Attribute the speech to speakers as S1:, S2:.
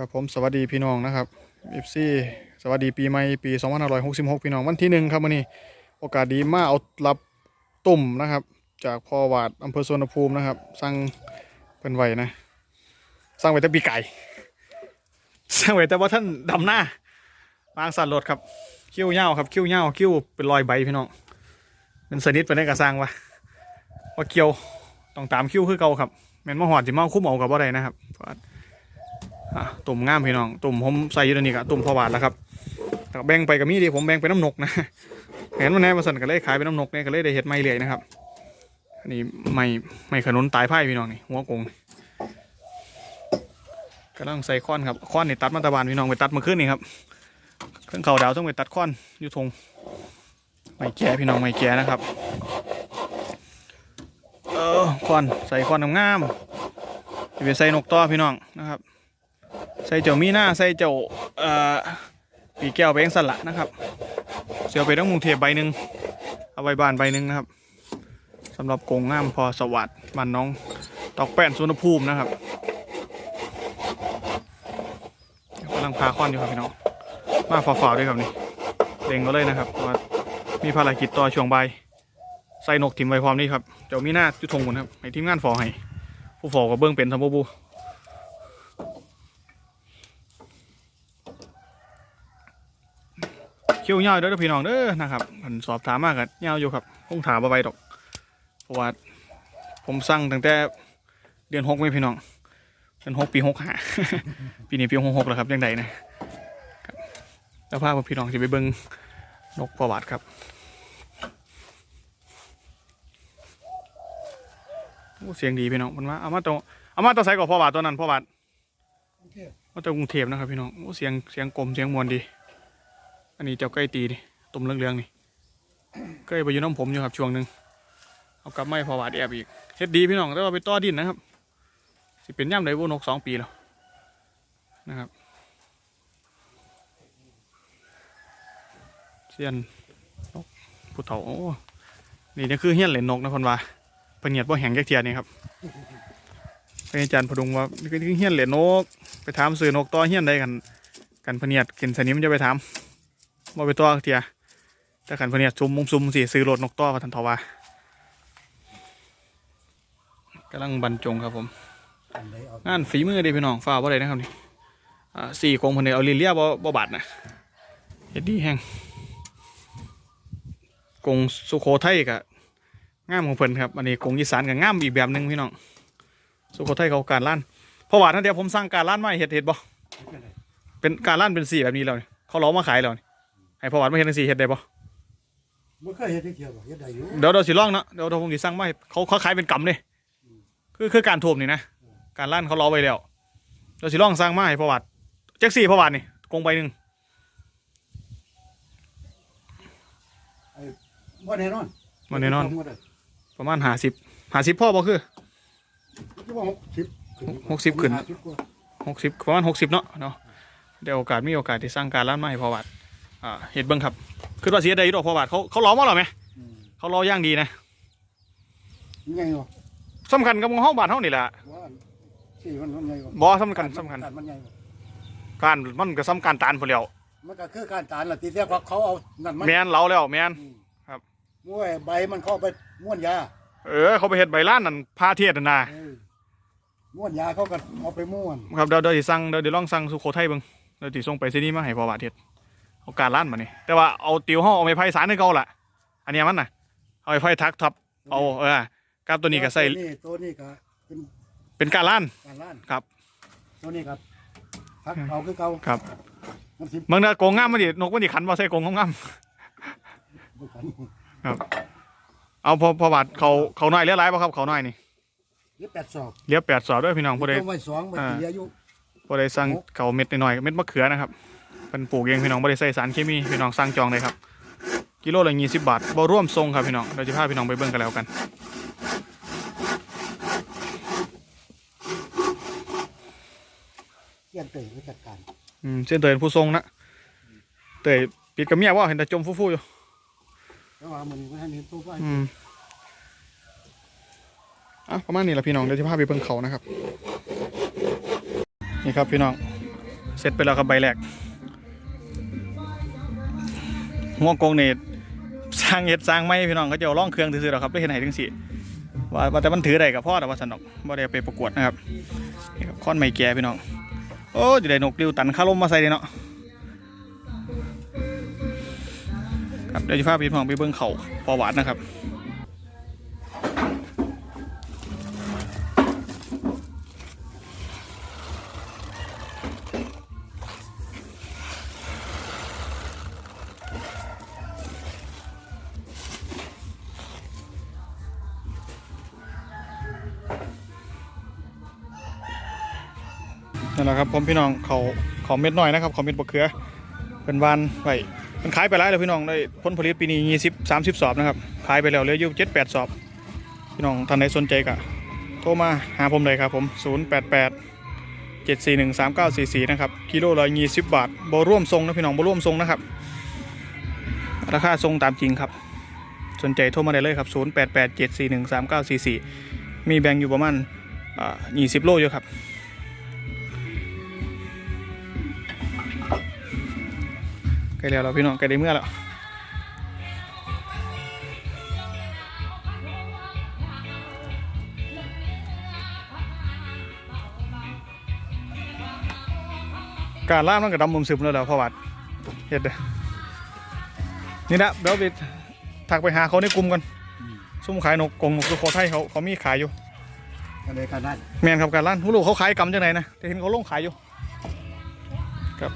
S1: ครับผมสวัสดีพี่น้องนะครับเอฟซีสวัสดีปีใหม่ปี 2566 พี่น้องวันที่หนึ่งครับวันนี้ โอกาสดีมาเอารับตุ่มนะครับ จากพ่อวาดอำเภอสวนภูมินะครับ สั่งเป็นไหวนะ สั่งไว้แต่ปีไก่สั่งไว้แต่ว่าท่านดำหน้าวางสันรถครับคิ้วเงาวครับคิ้วเงาวคิ้วเป็นรอยใบพี่น้องเป็นสนิทไปได้กระซังวะว่าเกี่ยวต้องตามคิ้วคือเก่าครับแม่นมาหอดจิมาคุ้มเอากับว่าใดนะครับ อะตุ่มงามพี่น้องตุ่มผมใส่อยู่ในนี้กะตุ่มพอหวานแล้วครับแต่แบ่งไปกับมีดีผมแบ่งไปน้ำนกนะเห็นมันแน่มาสั่นก็เลยขายเป็นน้ำนกเนี่ยก็เลยได้เห็ดไม่เลยนะครับอันนี้ไม่ไม่ขนุนตายไพ่พี่น้องนี่หัวกงก็ต้องใส่ค้อนครับค้อนนี่ตัดมาตะบานพี่น้องไปตัดมาขึ้นนี่ครับเครื่องเข่าดาวต้องไปตัดค้อนอยุทงไม่แก่พี่น้องไม่แก่นะครับเออค้อนใส่ค้อนงามๆจะไปใส่นกต่อพี่น้องนะครับ ใส่เจ้ามีหน้าใส่เจ้าเอ่อปีแก้วไปเองสั่นละนะครับเสียไปต้องมุงเทปใบหนึ่งเอาไว้บานใบหนึ่งนะครับสำหรับกงงามพอสวัสดิ์บ้านน้องตอกแป้นสุนภูมินะครับกำลังพาควันอยู่ครับพี่น้องมาฝ่าๆด้วยครับนี่เล็งก็เลยนะครับว่ามีภารกิจต่อช่วงใบใส่นกถิ่มไว้พร้อมนี่ครับเจ้ามีหน้าจุดทงหมดครับให้ทีมงานฝอให้ผู้ฝอกับเบื้องเป็นทำบูบู คิวยาวเด้อพี่น้องเด้อนะครับผมสอบถามมากกับยาวอยู่ครับคงถามบ่ไปดอกเพราะว่าผมสั่งตั้งแต่เดือนหกไม่พี่น้องเดือนหกปีหกห้าปีนี้ปีหกหกแล้วครับยังไงนะครับแล้วพาพี่น้องจะไปเบิ้งนกประวัติครับโอ้เสียงดีพี่น้องมันว่าเอามาตัวเอามาตัวใส่กับพ่อวาดตัวนั้นพ่อวาดมาตัวกรุงเทพนะครับพี่น้องโอ้เสียงเสียงกลมเสียงมวลดี อันนี้เจ้าไก่ตีดิตุ่มเรื่องๆนี่เคยไปอยู่น้ำผมอยู่ครับช่วงหนึ่งเอากลับไม่พอหวาดแอบอีกเฮ็ดดีพี่น้องแต่ว่าไปต่อดินนะครับสิเป็นย่ำไดโวนกสองปีแล้วนะครับเสียนนกผู้เฒ่าโอ้นี่นี่คือเฮี้ยนเหลนนกนะคนว่าเพิ่นเหยียดบ่แห้งแยกเทียนนี่ครับเป็นอาจารย์พดุงว่านี่คือเฮี้ยนเหลนนก ไปถามซื้อนกต่อเฮี้ยนใดกัน กันเพเนียดกินสนิมจะไปถาม บ่ไปต่อเทียถ้าขันพนเนี่ยซุ่มมุมซุ่มสิซื้อรถนกต่อมาทันทวากำลังบรรจงครับผมงานฝีมือเดีพี่น้องฝ้าบ่ได้นะครับนี่สี่กองเพนเนี่ยเอาลิเลียบ่บ่บาดนะเฮ็ดดีแฮงกงสุโขทัยกะงามของเพิ่นครับอันนี้กงอีสานกับงามอีกแบบหนึ่งพี่น้องสุโขทัยเขาการล้านเพราะว่าท่านเดียวผมสร้างการล้านมาให้เฮ็ดเฮ็ดบ่เป็นการล้านเป็นสีแบบนี้แล้วเขาล้อมาขายแล้วนี่ ให้ประวัติมาเฮ็ดจังซี่เฮ็ดได้บ่
S2: บ่เคยเฮ็ดที่เที่ยวบ่เฮ็ดได้อยู่
S1: เดี๋ยวเดี๋ยวสิลองเนาะเดี๋ยวเดี๋ยวผมสิสั่งมาให้เขาเขาขายเป็นกำเลยคือคือการทูบนี่นะการลั่นเขาล้อไว้แล้วเดี๋ยวสิลองสั่งมาให้ประวัติแจ็คสี่ประวัตินี่กงใบหนึ่ง
S2: บ่แน่นอน
S1: มันแน่นอน
S2: บ่ได้
S1: ประมาณหาสิบหาสิบพ่อบ่คือ
S2: คิดว่า60ขึ้น
S1: หกสิบขึ้น
S2: 50กว่า
S1: หกสิบประมาณหกสิบเนาะเนาะเดี๋ยวโอกาสมีโอกาสที่สร้างการลั่นมาให้ประวัติ อ่าเห็ดเบิ้งครับคือว่าเสียดายอยู่ดอกประวัติเขาเขาล้อมาหรอไหม
S2: อืม
S1: เขาล้อย่างดีนะ
S2: ยังไงวะ
S1: สำคัญกับห้องบ้านเฮานี่แหละ
S2: ว่าสี่มันมันใหญ่กว่า
S1: บ่สำคัญสำคัญ
S2: การมันใหญ่กว่า
S1: การมันก็สำคัญตานพอแล้ว
S2: มันก็คือการตานล่ะที่เรียกว่าเขาเอานั่นมัน
S1: แมนเราแล้วแมน
S2: อืม
S1: ครับ
S2: มวยใบมันเข้าไปม้วนยา
S1: เออเขาไปเห็ดใบล้านนั่นพาเทียดนั่นนะ
S2: เออม้วนยาเขาก็เอาไปม้วน
S1: ครับเดี๋ยวเดี๋ยวสิสั่งเดี๋ยวเดี๋ยวลองสั่งสุโขทัยเบิ่งเดี๋ยวสิส่งไปซีนี่มาให้พอบาทเฮ็ด เอาการล้านมานี่แต่ว่าเอาติวห่อเอาไม้ไผ่สารให้เก่าล่ะ อันเนี้ยมันน่ะ เอาไม้ไผ่ทักทับ เอาเออกับตัวนี้ก็ใส่
S2: ตัวนี้ตัวนี้ก็เป็น
S1: เป็นการล้าน
S2: การล้าน
S1: ครับ
S2: ตัวนี้ครับพักเอาคือเก่า
S1: ครับ
S2: น้ำสิบ
S1: มึงน่ะโกงงามมันดินกมันดิขันบ่ใส่โกงงาม
S2: บ่ขัน
S1: ๆครับ เอาพอพอบาทเขาเขาน้อยเหลือหลายบ่ครับเขาน้อยนี่
S2: เรียกแปดศอก
S1: เหลือแปดสอบด้วยพี่น้องผู้ใด
S2: ต้มไว้สองไว้
S1: อ่า
S2: ตีอายุ
S1: ผู้ใดสั่งเขาเม็ดน้อยๆเม็ดมะเขือนะครับ เป็นปลูกเองพี่น้องบ่ได้ใส่สารเคมีพี่น้องสั่งจองเลยครับ กิโลละ20บาทบ่ร่วมทรงครับพี่น้องเดี๋ยวจะพาพี่น้องไปเบิ่งกันแล้วกัน
S2: เกี่ยนเตยไว้จัดการ
S1: อืมเส้นเตยเป็นผู้ทรงนะเตยปิดกับเมียว่าเห็นแต่จมฟู่ๆอยู่
S2: แล้วว่ามันไม่ให้เห็นตัวไป
S1: อืมอะประมาณนี้แหละพี่น้องเดี๋ยวจะพาไปเบิ่งเขานะครับ นี่ครับพี่น้องเสร็จไปแล้วครับใบแรก หัวกงเนี่ยสร้างเห็ดสร้างไม้พี่น้องเขาจะเอาล่องเครื่องซื้อๆหรอครับได้เห็นไหนถึงสี่ว่าว่าแต่มันถือได้กับพ่อแต่ว่าสนอกบ่ได้เอาไปประกวดนะครับค้อนไม้แก่พี่น้องโอ้จะได้นกริ้วตันข้าลมมาใส่เลยเนาะครับเดี๋ยวจะพาพี่น้องไปเบิ้งเขาพอหวานนะครับ นั่นแหละครับผมพี่น้องเขาเขาเม็ดน้อยนะครับเขาเม็ดบะเขือ เป็นวานไว้มันขายไปแล้วเลยพี่น้องได้ผลผลิตปีนี้ยี่สิบสามสิบสอบนะครับขายไปแล้วเหลืออยู่เจ็ดแปดสอบ พี่น้องท่านใดสนใจก็โทรมาหาผมเลยครับผมศูนย์แปดแปดเจ็ดสี่หนึ่งสามเก้าสี่สี่นะครับกิโลละยี่สิบบาทบร่วมทรงนะพี่น้องบร่วมทรงนะครับ ราคาทรงตามจริงครับ สนใจโทรมาได้เลยครับ0 8 8 7 4 1 3 9 4 4มีแบ่งอยู่ประมาณอ่า20โลอยู่ครับ ล้แล้วเราพี่น้องใกล้ได้เมื่อแล้วการล่ามมันก็ดำมุมซึมแล้วแหล้วพอวัดเฮ็ดเด้อนี่นะเดี๋ยวไปทักไปหาเขาในกลุ่มกันซุ่มขายนกกรงนกสุโขทัยเขาเขามีขายอยู่
S2: อะไรกันได้
S1: แมนครับการร้านผู้ลูกเขาขายกำจังไหนนะแต่เห็นเขาลงขายอยู่ครับ